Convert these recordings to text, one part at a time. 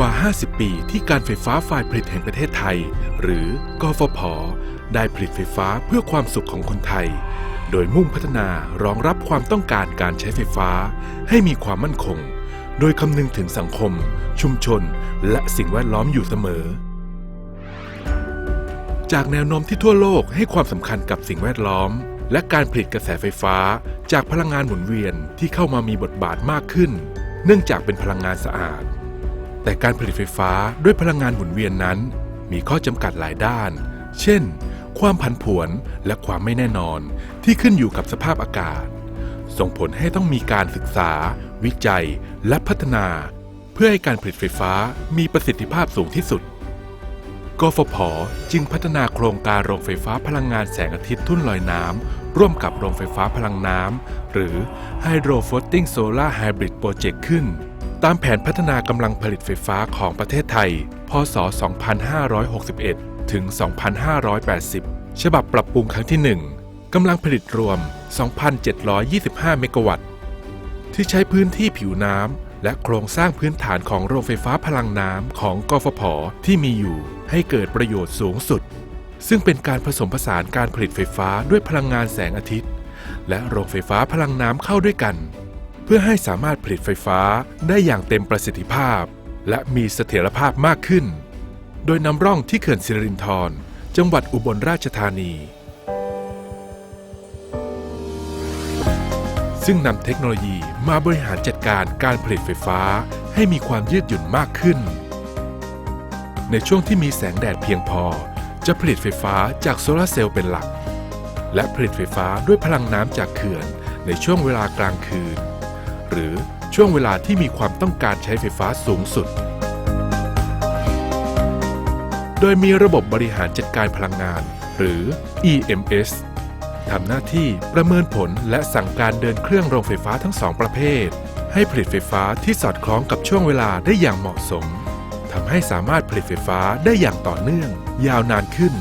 กว่า 50 ปีที่การไฟฟ้าฝ่ายผลิตแห่งประเทศไทย หรือกฟผ ได้ผลิตไฟฟ้าเพื่อความสุขของคนไทย โดยมุ่งพัฒนารองรับความต้องการการใช้ไฟฟ้า ให้มีความมั่นคง โดยคำนึงถึงสังคม ชุมชน และสิ่งแวดล้อมอยู่เสมอ จากแนวโน้มที่ทั่วโลกให้ความสำคัญกับสิ่งแวดล้อม และการผลิตกระแสไฟฟ้า จากพลังงานหมุนเวียนที่เข้ามามีบทบาทมากขึ้น เนื่องจากเป็นพลังงานสะอาด แต่การผลิตไฟฟ้าด้วยพลังงานหมุนเวียนนั้น มีข้อจำกัดหลายด้าน เช่น ความผันผวนและความไม่แน่นอนที่ขึ้นอยู่กับสภาพอากาศ ส่งผลให้ต้องมีการศึกษา วิจัย และพัฒนา เพื่อให้การผลิตไฟฟ้ามีประสิทธิภาพสูงที่สุดกฟผจึงพัฒนาโครงการโรงไฟฟ้าพลังงานแสงอาทิตย์ทุ่นลอยน้ำ ร่วมกับโรงไฟฟ้าพลังน้ำ หรือ Hydro Floating Solar Hybrid Project ขึ้น ตามแผนพัฒนากำลังผลิตไฟฟ้าของประเทศไทย พศ 2561 ถึง 2580 ฉบับปรับปรุงครั้งที่ 1 กำลังผลิตรวม 2,725 เมกะวัตต์ ที่ใช้พื้นที่ผิวน้ำและโครงสร้างพื้นฐานของโรงไฟฟ้าพลังน้ำของกฟผ ที่มีอยู่ให้เกิดประโยชน์สูงสุด ซึ่งเป็นการผสมผสานการผลิตไฟฟ้าด้วยพลังงานแสงอาทิตย์ และโรงไฟฟ้าพลังน้ำเข้าด้วยกัน พื่อให้สามารถผลิตไฟฟ้าได้อย่างเต็มประสิทธิภาพ และมีเสถียรภาพมากขึ้น โดยนำร่องที่เขื่อนสิรินธรจังหวัดอุบลราชธานี ซึ่งนำเทคโนโลยีมาบริหารจัดการการผลิตไฟฟ้าให้มีความยืดหยุ่นมากขึ้น ในช่วงที่มีแสงแดดเพียงพอ จะผลิตไฟฟ้าจากโซลาร์เซลล์เป็นหลัก และผลิตไฟฟ้าด้วยพลังน้ำจากเขื่อนในช่วงเวลากลางคืน หรือช่วงเวลาที่มีความต้องการใช้ไฟฟ้าสูงสุด โดยมีระบบบริหารจัดการพลังงาน หรือ EMS ทำหน้าที่ประเมินผลและสั่งการเดินเครื่องโรงไฟฟ้าทั้งสองประเภท ให้ผลิตไฟฟ้าที่สอดคล้องกับช่วงเวลาได้อย่างเหมาะสมทำให้สามารถผลิตไฟฟ้าได้อย่างต่อเนื่อง ยาวนานขึ้น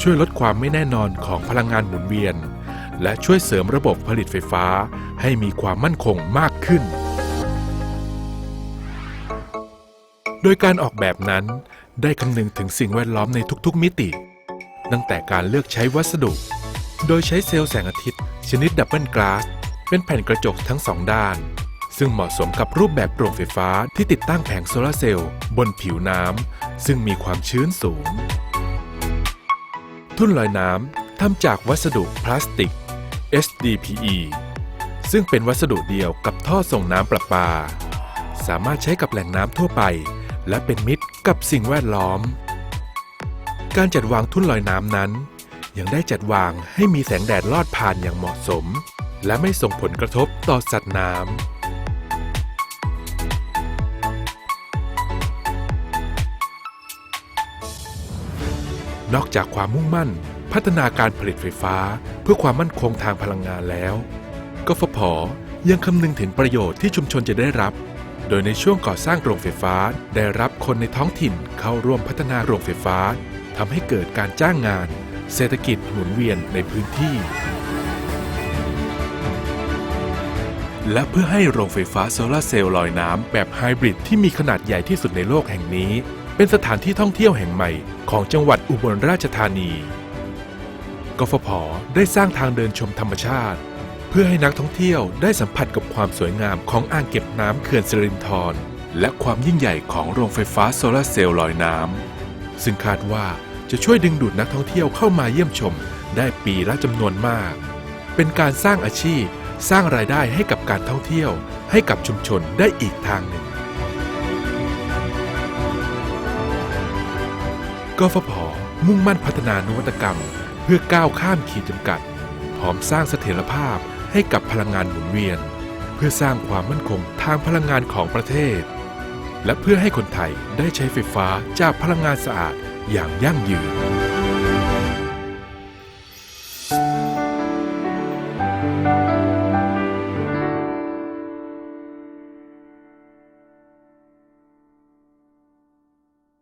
ช่วยลดความไม่แน่นอนของพลังงานหมุนเวียน และช่วยเสริมระบบผลิตไฟฟ้าให้มีความมั่นคงมากขึ้น โดยการออกแบบนั้นได้คำนึงถึงสิ่งแวดล้อมในทุกๆมิติ ตั้งแต่การเลือกใช้วัสดุ โดยใช้เซลล์แสงอาทิตย์ ชนิดดับเบิลกลาสเป็นแผ่นกระจกทั้งสองด้าน ซึ่งเหมาะสมกับรูปแบบโปร่งไฟฟ้าที่ติดตั้งแผงโซลาร์เซลล์บนผิวน้ำซึ่งมีความชื้นสูง ทุ่นลอยน้ำทำจากวัสดุพลาสติก SDPE ซึ่งเป็นวัสดุเดียวกับท่อส่งน้ำประปา สามารถใช้กับแหล่งน้ำทั่วไป และเป็นมิตรกับสิ่งแวดล้อม การจัดวางทุ่นลอยน้ำนั้น ยังได้จัดวางให้มีแสงแดดลอดผ่านอย่างเหมาะสม และไม่ส่งผลกระทบต่อสัตว์น้ำนอกจากความมุ่งมั่น พัฒนาการผลิตไฟฟ้า เพื่อความมั่นคงทางพลังงานแล้วกฟผยังคำนึงถึงประโยชน์ที่ชุมชนจะได้รับ โดยในช่วงก่อสร้างโรงไฟฟ้าได้รับคนในท้องถิ่นเข้าร่วมพัฒนาโรงไฟฟ้าทำให้เกิดการจ้างงาน เศรษฐกิจหมุนเวียนในพื้นที่ และเพื่อให้โรงไฟฟ้าโซลาร์เซลล์ลอยน้ำแบบไฮบริดที่มีขนาดใหญ่ที่สุดในโลกแห่งนี้ เป็นสถานที่ท่องเที่ยวแห่งใหม่ของจังหวัดอุบลราชธานี กฟผได้สร้างทางเดินชมธรรมชาติ เพื่อให้นักท่องเที่ยวได้สัมผัสกับความสวยงามของอ่างเก็บน้ำเขื่อนสิรินธรและความยิ่งใหญ่ของโรงไฟฟ้าโซลาร์เซลล์ลอยน้ำซึ่งคาดว่าจะช่วยดึงดูดนักท่องเที่ยวเข้ามาเยี่ยมชมได้ปีละจำนวนมาก เป็นการสร้างอาชีพ สร้างรายได้ให้กับการท่องเที่ยว ให้กับชุมชนได้อีกทางหนึ่งกฟผมุ่งมั่นพัฒนานวัตกรรม เพื่อก้าวข้ามขีดจำกัด พร้อมสร้างเสถียรภาพให้กับพลังงานหมุนเวียน เพื่อสร้างความมั่นคงทางพลังงานของประเทศ และเพื่อให้คนไทยได้ใช้ไฟฟ้าจากพลังงานสะอาดอย่างยั่งยืน